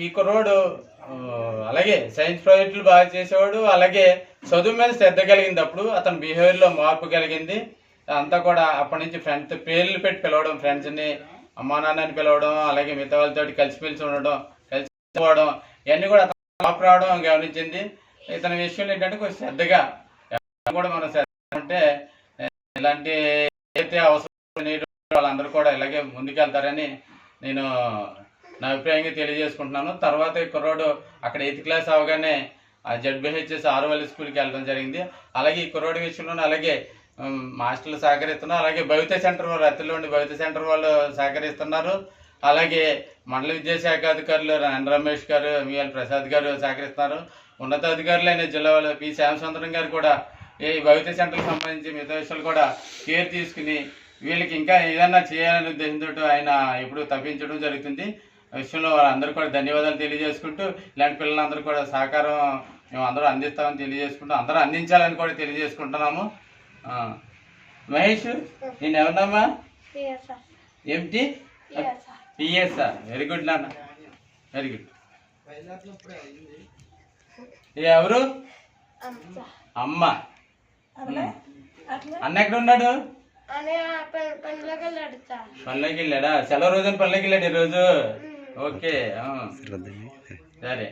ఈ కుర్రోడు అలాగే సైన్స్ ప్రాజెక్టులు బాగా చేసేవాడు. అలాగే చదువు మీద శ్రద్ధ కలిగింది అప్పుడు అతని బిహేవియర్లో మార్పు కలిగింది. అంతా కూడా అప్పటి నుంచి ఫ్రెండ్స్ పేర్లు పెట్టి పిలవడం ఫ్రెండ్స్ని అమ్మా నాన్నని పిలవడం అలాగే మిగతా వాళ్ళతో కలిసిమెలిసి ఉండడం కలిసి పోవడం ఇవన్నీ కూడా అతను మార్పు రావడం గమనించింది. ఇతని విషయంలో ఏంటంటే కొంచెం శ్రద్ధగా కూడా మనం శ్రద్ధ అంటే ఇలాంటి అయితే అవసరం వాళ్ళందరూ కూడా ఇలాగే ముందుకెళ్తారని నేను నా అభిప్రాయంగా తెలియజేసుకుంటున్నాను. తర్వాత ఈ కుర్రోడు అక్కడ ఎయిత్ క్లాస్ అవగానే ఆ జడ్బిహెచ్ఎస్ ఆరువల్లి స్కూల్కి వెళ్ళడం జరిగింది. అలాగే ఈ కుర్రోడి విషయంలో అలాగే మాస్టర్లు సహకరిస్తున్నారు. అలాగే భవిత సెంటర్ వాళ్ళు రత్తిలో ఉండి భవిత సెంటర్ వాళ్ళు సహకరిస్తున్నారు. అలాగే మండల విద్యాశాఖ అధికారులు ఎన్ రమేష్ గారు ఎంఎల్ ప్రసాద్ గారు సహకరిస్తున్నారు. ఉన్నతాధికారులైన జిల్లా వాళ్ళు పి. శ్యామసుందరం గారు కూడా ఈ భవిత సెంటర్కి సంబంధించి మిగతా విషయాలు కూడా కేర్ తీసుకుని వీళ్ళకి ఇంకా ఏదన్నా చేయాలనే ఉద్దేశంతో ఆయన ఎప్పుడు తప్పించడం జరుగుతుంది. విషయంలో వాళ్ళందరూ కూడా ధన్యవాదాలు తెలియజేసుకుంటూ ఇలాంటి పిల్లలందరూ కూడా సహకారం మేము అందరూ అందిస్తామని తెలియజేసుకుంటూ అందరూ అందించాలని కూడా తెలియజేసుకుంటున్నాము. ఆ. మహేష్ నేను ఎవరినమ్మా? ఏమిటి? పిఎస్ఆర్. వెరీ గుడ్ నాన్న. వెరీ గుడ్ ఎవరు? అమ్మ. అన్న ఎక్కడ ఉన్నాడు? పనులోకి వెళ్ళాడా సెలవు రోజున పనులోకి వెళ్ళాడు ఈరోజు ఓకే ఆ. సరే